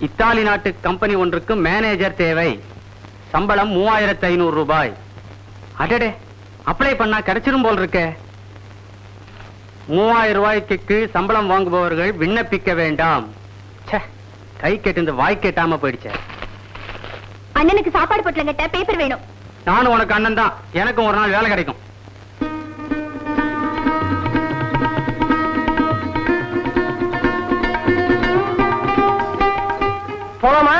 Italy நாட்டு company ஒன்றுக்கு manager தேவை. சம்பளம் மூவாயிரத்து ஐநூறு ரூபாய். அடடே அப்ளை பண்ணா கிடைச்சிரும் போல் இருக்கே மூவாயிரம் ரூபாய்க்கு சம்பளம் வாங்குபவர்கள் விண்ணப்பிக்க வேண்டாம். கை கெட்டு வாய் கெட்டாம போயிடுச்சே. அண்ணனுக்கு சாப்பாடு பொட்டலங்கட்ட பேப்பர் வேணும். நானும் உனக்கு அண்ணன் தான் எனக்கும் ஒரு நாள் வேலை கிடைக்கும். போலாமா?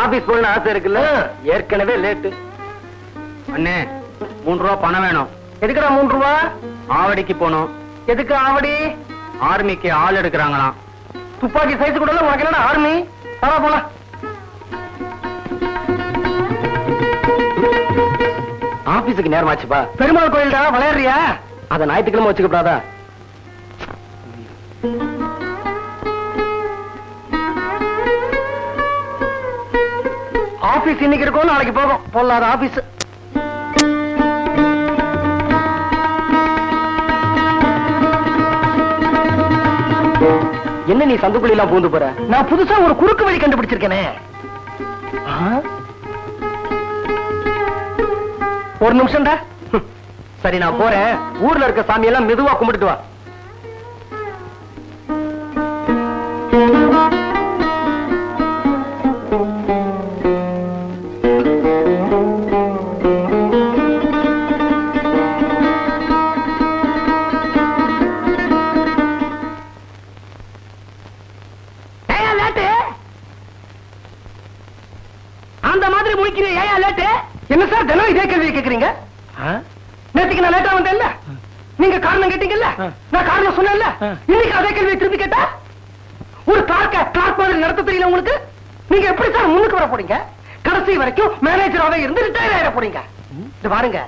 ஆபீஸ் போகணும் ஆசை இருக்குல்ல? ஏற்கனவே லேட்டு அண்ணே மூணு ரூபா பணம் வேணும். எதுக்குடா மூணு ரூபா? ஆவடிக்கு போகணும். எதுக்கு ஆவடி? ஆர்மிக்கு ஆள் எடுக்கிறாங்களாம். துப்பாக்கி சைஸ் கூட உனக்கு என்னடா ஆர்மி? போலாம் போலாம் ஆபீஸுக்கு நேரமாச்சுப்பா. பெருமாள் கோயில்டா விளையாடுறியா? அத ஞாயிற்றுக்கிழமை வச்சுக்கப்படாதா? ஆபீஸ் இன்னைக்கு இருக்கும் நாளைக்கு போகும். பொல்லாத ஆபீஸ். என்ன நீ சந்துக்குள்ள எல்லாம் பூந்து போற? நான் புதுசா ஒரு குறுக்கு வழி கண்டுபிடிச்சிருக்கேனே. ஒரு நிமிஷம்டா. சரி நான் போறேன். ஊர்ல இருக்க சாமி எல்லாம் மெதுவா கும்பிட்டுட்டு வா. கேட்டீங்கல்ல நான் காரணம் சொன்னேன்ல? இன்னைக்கு அதே கேள்வியை திருப்பி கேட்டா? ஒரு கிளார்க்க கிளார்க் மாதிரி நடத்த தெரியல உங்களுக்கு? நீங்க எப்படி சார் முன்னுக்கு வர போறீங்க? கடைசி வரைக்கும் மேனேஜராவே இருந்து ரிட்டையர் ஆயிட போறீங்க. இது பாருங்க.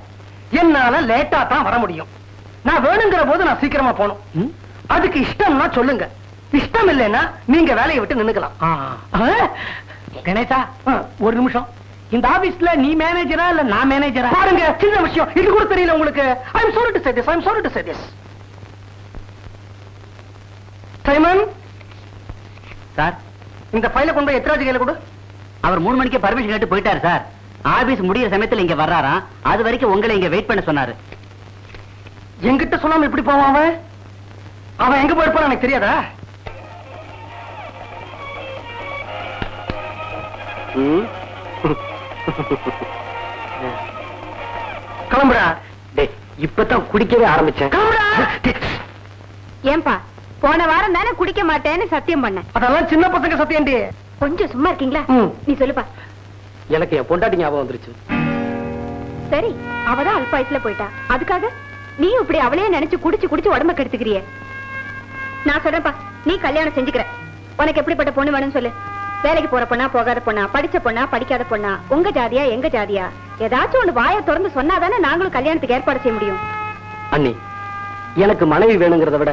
என்னால லேட்டா தான் வர முடியும். நான் வேணுங்கிற போது நான் சீக்கிரமா போகணும். அதுக்கு இஷ்டம்னா சொல்லுங்க. இஷ்டம் இல்லைன்னா நீங்க வேலையை விட்டு நின்னுக்கலாம். கணேசா ஒரு நிமிஷம். இந்த ஆபீஸ்ல நீ மேனேஜரா இல்ல நான் மேனேஜரா பாருங்க சின்ன விஷயம். இது கூட தெரியல உங்களுக்கு. I am sorry to say this I am sorry to say this Simon sir இந்த ஃபைல கொண்டு போய் எத்ராஜ் கையில கொடு. அவர் மூணு மணிக்கு பர்மிஷன் கேட்டு போயிட்டாரு சார் ஆபீஸ் முடியிற சமயத்துல இங்க வர்றாராம். அது வரைக்கும் உங்களை இங்க வெயிட் பண்ண சொன்னாரு. என்கிட்ட சொல்லாம எப்படி போவான் அவன்? அவன் எங்க போயிருப்பான் எனக்கு தெரியாதா? கிளம்புறா இப்பதான் குடிக்கவே ஆரம்பிச்சேன். ஏன்பா போன வாரம் தானே குடிக்க மாட்டேன்னு சத்தியம் பண்ணேன். அதெல்லாம் சின்ன பசங்க சத்தியண்டி கொஞ்சம் சும்மா இருக்கீங்களா. நீ சொல்லுப்பா. எனக்கு என் பொண்டாட்டி ஞாபகம் வந்துருச்சு. சரி அவதான் அல்பாயத்துல போயிட்டா. அதுக்காக நீ இப்படி அவளையே நினைச்சு குடிச்சு குடிச்சு உடம்ப கெடுத்துக்கிறியே. நான் சொல்றேன்ப்பா நீ கல்யாணம் செஞ்சுக்கிற. உனக்கு எப்படிப்பட்ட பொண்ணு வேணும்னு சொல்லு. வேலைக்கு போற பொண்ணா போகாத பொண்ணா படிச்ச பொண்ணா படிக்காத பொண்ணா உங்க ஜாதியா எங்க ஜாதியா? ஏதாச்சும் ஒண்ணு வாயை திறந்து சொன்னாதானே நாங்களும் கல்யாணத்துக்கு ஏற்பாடு செய்ய முடியும். அண்ணி எனக்கு மனைவி வேணுங்கிறத விட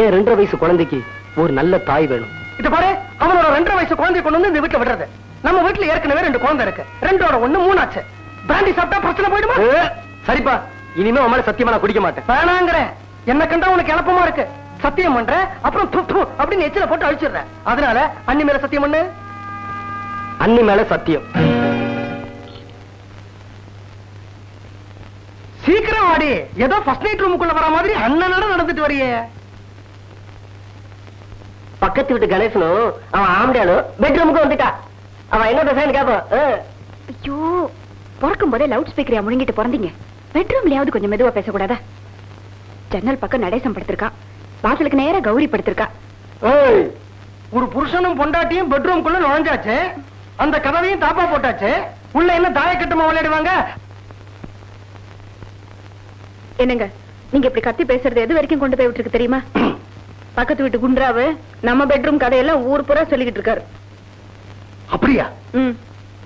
ஏன் ரெண்டரை வயசு குழந்தைக்கு ஒரு நல்ல தாய் வேணும். இது பாரு அவனோட ரெண்டரை வயசு குழந்தைய கொண்டு வந்து இந்த வீட்டுல விடுறது. நம்ம வீட்டுல ஏற்கனவே ரெண்டு குழந்தை இருக்கு. ரெண்டோட ஒண்ணு மூணாச்சு. பிராண்டி சாப்பிட்டா பிரச்சனை போயிடுமா? சரிப்பா. இனிமே உன் மேல சத்தியமா நான் குடிக்க மாட்டேன். வேணாங்கிறேன். என்ன கண்டா உனக்கு எளப்பமா இருக்கு. சத்தியம் பண்ற அப்புறம் து, து அப்படின்னு எச்சில போட்டு அழிச்சிடுற. அதனால அண்ணி மேல சத்தியம் பண்ணு. அண்ணி மேல சத்தியம். சீக்கிரம் ஆடி ஏதோ ஃபர்ஸ்ட் நைட் ரூமுக்குள்ள வர மாதிரி அண்ணனோட நடந்துட்டு வரியே. பக்கத்து வீட்டு கணேசனும் அவன் ஆம்டியாலும் பெட்ரூமுக்கு வந்துட்டா. அவன் என்ன பேசுறான்னு கேப்பான். ஐயோ பிறக்கும் போதே லவுட் ஸ்பீக்கரையா முழுங்கிட்டு பிறந்தீங்க. பெட்ரூம்லயாவது கொஞ்சம் மெதுவா பேசக்கூடாதா? ஜன்னல் பக்கம் நடேசம் படுத்திருக்கான். வாசலுக்கு நேரா கௌரி படுத்திருக்கா. ஒரு புருஷனும் பொண்டாட்டியும் பெட்ரூம்குள்ள நுழைஞ்சாச்சு? அந்த கதவையும் தாப்பா போட்டாச்சு? உள்ள என்ன தாயக்கட்டமா விளையாடுவாங்க? என்னங்க நீங்க இப்படி கத்தி பேசுறது எது வரைக்கும் கொண்டு போய் விட்டுருக்கு தெரியுமா? பக்கத்து வீட்டு குன்றாவு நம்ம பெட்ரூம் கதையெல்லாம் ஊர் பூரா சொல்லிக்கிட்டு இருக்காரு. அப்படியா?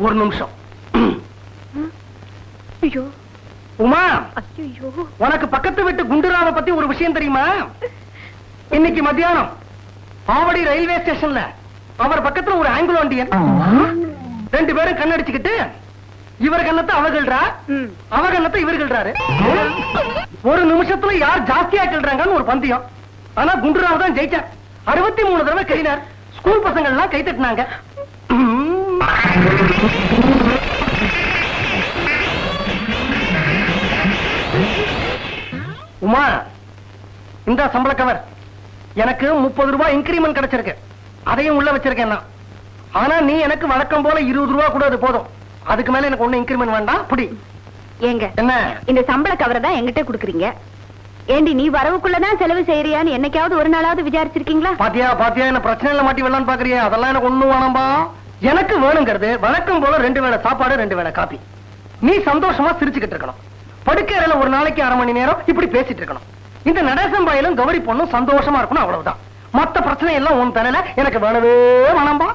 ஒரு நிமிஷம். ஐயோ. உமா உனக்கு பக்கத்து வீட்டு குண்டுராவை பத்தி ஒரு விஷயம் தெரியுமா? இன்னைக்கு மத்தியானம். ஆவடி ரயில்வே ஸ்டேஷன்ல. அவர் பக்கத்துல ஒரு ஆங்கிலோ இண்டியன் ரெண்டு பேரும் கண்ணடிச்சுக்கிட்டு இவர் கண்ணத்தை அவகள்றா அவ கண்ணத்தை இவர் கிள்றாரு ஒரு நிமிஷத்துல யார் ஜாஸ்தியா கிள்றாங்கன்னு ஒரு பந்தயம். ஆனா குண்டுராவ் தான் ஜெயிச்சார் அறுபத்தி மூணு தடவை கழினார். ஸ்கூல் பசங்க எல்லாம் கை தட்டினாங்க. உமா இந்த சம்பள கவர். எனக்கு முப்பது ரூபாய் இன்கிரிமெண்ட் கிடைச்சிருக்கு. அதையும் உள்ள வச்சிருக்கேன் நான் ஆனா நீ எனக்கு வழக்கம் போல இருபது ரூபாய் கூட அது போதும். அதுக்கு மேல எனக்கு ஒண்ணு இன்கிரிமெண்ட் வேண்டாம். புடி. ஏங்க என்ன? இந்த சம்பள கவரை தான் என்கிட்ட குடுக்குறீங்க. ஏண்டி நீ வரவுக்குள்ளதான் செலவு செய்யறியான்னு என்னைக்காவது ஒரு நாளாவது விசாரிச்சிருக்கீங்களா? பாத்தியா பாத்தியா என்ன பிரச்சனையில மாட்டி வரலான்னு பாக்குறியா? அதெல்லாம் எனக்கு ஒண்ணும் வேணாம்பா. எனக்கு வேணுங்கிறது வழக்கம் போல ரெண்டு வேளை சாப்பாடு ரெண்டு வேளை காபி. நீ சந்தோஷமா சிரிச்சுக்கிட்டு இருக்கணும். படுக்கையில ஒரு நாளைக்கு அரை மணி நேரம் இப்படி பேசிட்டு இருக்கணும். இந்த நடேசம் பாயிலும் கௌரி பொண்ணும் சந்தோஷமா இருக்கணும் அவ்வளவுதான். மத்த பிரச்சனை எல்லாம் உன் தலையில எனக்கு வேணவே வேணாம்பா.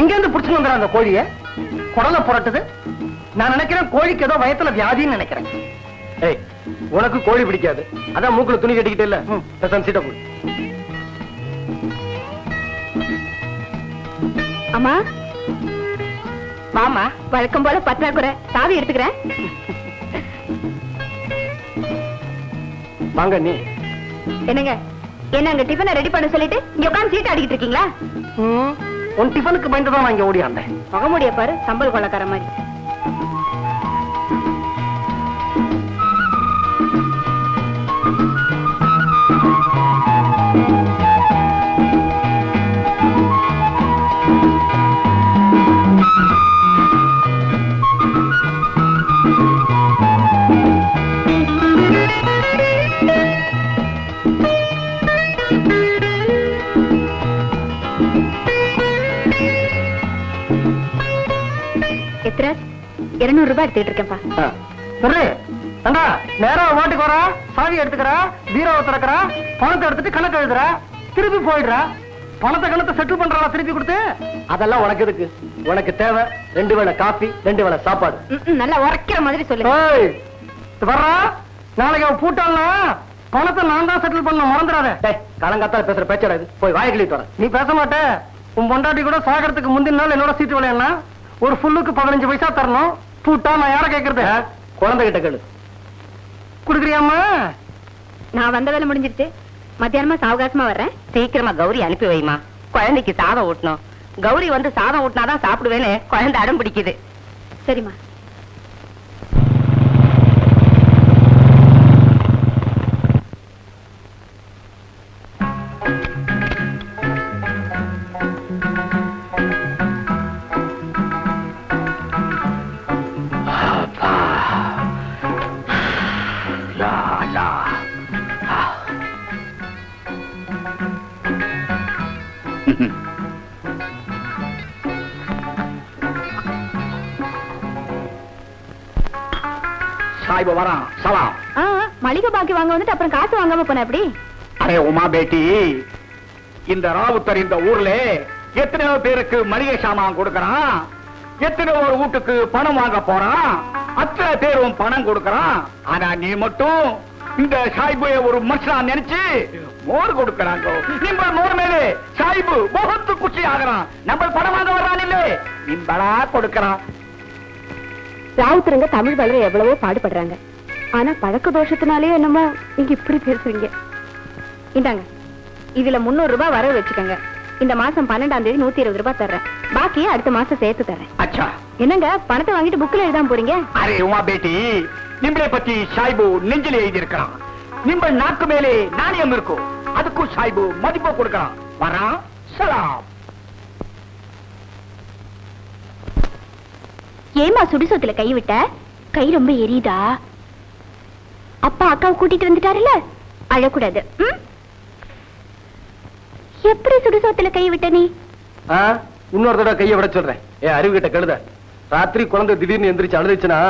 எங்க இருந்து புடிச்சு அந்த கோழிய? குடலை புரட்டுது. நான் நினைக்கிறேன் கோழிக்கு ஏதோ வயத்துல வியாதின்னு நினைக்கிறேன். ஏய் உனக்கு கோழி பிடிக்காது. அதான் மூக்குல துணி கட்டிக்கிட்டு இல்ல. சீட்டை போடு அம்மா? வாமா வழக்கம் போல பற்றாக்குறை. சாவி எடுத்துக்கிறேன். வாங்க நீ. என்னங்க? என்ன அங்க டிஃபனை ரெடி பண்ண சொல்லிட்டு இங்க உட்கார்ந்து சீட் அடிக்கிட்டு இருக்கீங்களா? ம், உன் டிஃபனுக்கு பயந்து தான் நான் இங்க ஓடியாந்தேன் முகமுடிய பாரு சம்பல் கொள்ளக்கார மாதிரி. எத்திராஜ் இருநூறு ரூபாய் எடுத்துட்டு இருக்கேன்ப்பா. சரி ஏண்டா நேரா வாட்டுக்கு வரா சாவி எடுத்துக்கிறா பீரோவை திறக்கிறா பணத்தை எடுத்துட்டு கணக்கு எழுதுறா திருப்பி போயிடுறா. பணத்தை கணத்தை செட்டில் பண்றா திருப்பி கொடுத்து? அதெல்லாம் உனக்கு எதுக்கு? உனக்கு தேவை ரெண்டு வேளை காபி ரெண்டு வேளை சாப்பாடு. நல்லா உரைக்கிற மாதிரி இது வர்றா? நாளைக்கு அவன் பூட்டாள்னா பணத்தை நான் தான் செட்டில் பண்ண மறந்துடாத. காலங்காத்தால பேசுற பேச்சடா இது போய் வாயை கிளிட்டு வர. நீ பேச மாட்ட. உன் பொண்டாட்டி கூட சாகறதுக்கு முந்தின நாள் என்னோட சீட்டு விளையாடலாம் ஒரு ஃபுல்லுக்கு பதினஞ்சு பைசா தரணும். பூட்டா நான் யார கேக்குறது? குழந்தை கிட்ட கேளு. குடுக்குறியாம்மா? நான் வந்த வேலை முடிஞ்சிருச்சு. மத்தியானமா சாவகாசமா வர்றேன். சீக்கிரமா கௌரி அனுப்பி வைமா. குழந்தைக்கு சாதம் ஊட்டணும். கௌரி வந்து சாதம் ஊட்டினாதான் சாப்பிடுவேன்னு குழந்தை அடம் பிடிக்குது. சரிம்மா. சாய்பு வரான் சலாம் மளிகை பாக்கி வாங்க வந்துட்டு அப்புறம் காசு வாங்காம போன எப்படி? அரே உமா பேட்டி. இந்த ராவுத்தர் இந்த ஊர்ல எத்தனையோ பேருக்கு மளிகை சாமான் கொடுக்கறான். எத்தனை ஒரு வீட்டுக்கு பணம் வாங்க போறான். அத்தனை பேரும் பணம் கொடுக்கறான். ஆனா நீ மட்டும் இந்த சாய்புய ஒரு மனுஷனா நினைச்சு மோர் கொடுக்கறாங்க. நிம்ப மோர் மேலே சாய்பு முகத்து குச்சி ஆகிறான். நம்ம பணம் வாங்க வர்றான் இல்லே. நிம்பளா கொடுக்கறான். ராவுத்தருங்க தமிழ் வளர எவ்வளவோ பாடுபடுறாங்க. ஆனா பழக்க தோஷத்தினாலே என்னமோ நீங்க இப்படி பேசுறீங்க. இந்தாங்க. இதுல முன்னூறு ரூபாய் வரவு வச்சுக்கோங்க. இந்த மாசம் பன்னெண்டாம் தேதி நூத்தி இருபது ரூபாய் தர்றேன். பாக்கியை அடுத்த மாசம் சேர்த்து தர்றேன். என்னங்க? பணத்தை வாங்கிட்டு புக்ல எழுதாம போறீங்க? அரே உமா பேட்டி. நிம்பளை பத்தி சாய்பு நெஞ்சில எழுதி இருக்கிறான் நிம்பள் நாக்கு மேலே நாணயம் இருக்கும் அதுக்கும் சாய்பு மதிப்பு கொடுக்கறான். வரான் சலாம். ஏமா சுடுசோத்துல கை விட்ட? கை ரொம்ப எரியுதா? அப்பா அக்காவை கூட்டிட்டு வந்துட்டாருல அழக்கூடாது? எப்படி சுடுசோத்துல கை விட்ட நீ? இன்னொரு தடவை கையை விட சொல்றேன். ஏ அறிவு கிட்ட கழுத ராத்திரி குழந்தை திடீர்னு எந்திரிச்சு அழுதுச்சுன்னா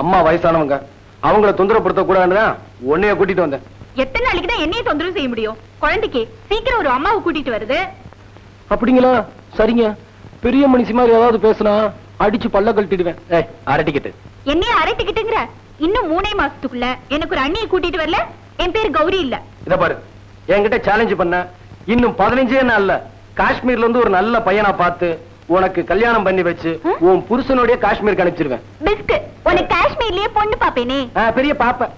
அம்மா வயசானவங்க. அவங்கள தொந்தரப்படுத்த கூடாதுதான் உன்னைய கூட்டிட்டு வந்தேன். எத்தனை நாளைக்கு தான் என்னைய தொந்தரவு செய்ய முடியும்? குழந்தைக்கு சீக்கிரம் ஒரு அம்மாவை கூட்டிட்டு வருது. அப்படிங்களா? சரிங்க. பெரிய மனுஷி மாதிரி ஏதாவது பேசுனா அடிச்சு பல்ல கழட்டிடுவேன். ஏய் அரட்டிக்கிட்டு என்னைய அரட்டிக்கிட்டுங்கிற இன்னும் மூணே மாசத்துக்குள்ள எனக்கு ஒரு அண்ணியை கூட்டிட்டு வரல? என் பேர் கௌரி இல்ல. இத பாரு. என்கிட்ட சேலஞ்ச் பண்ண. இன்னும் பதினஞ்சே நாள்ல காஷ்மீர்ல இருந்து ஒரு நல்ல பையனா பார்த்து உனக்கு கல்யாணம் பண்ணி வச்சு? உன் புருஷனுடைய காஷ்மீருக்கு அனுப்பிச்சிருவேன் பிஸ்கு உனக்கு இல்லையே பொண்ணு பாப்பேனே. பெரிய பாப்ப.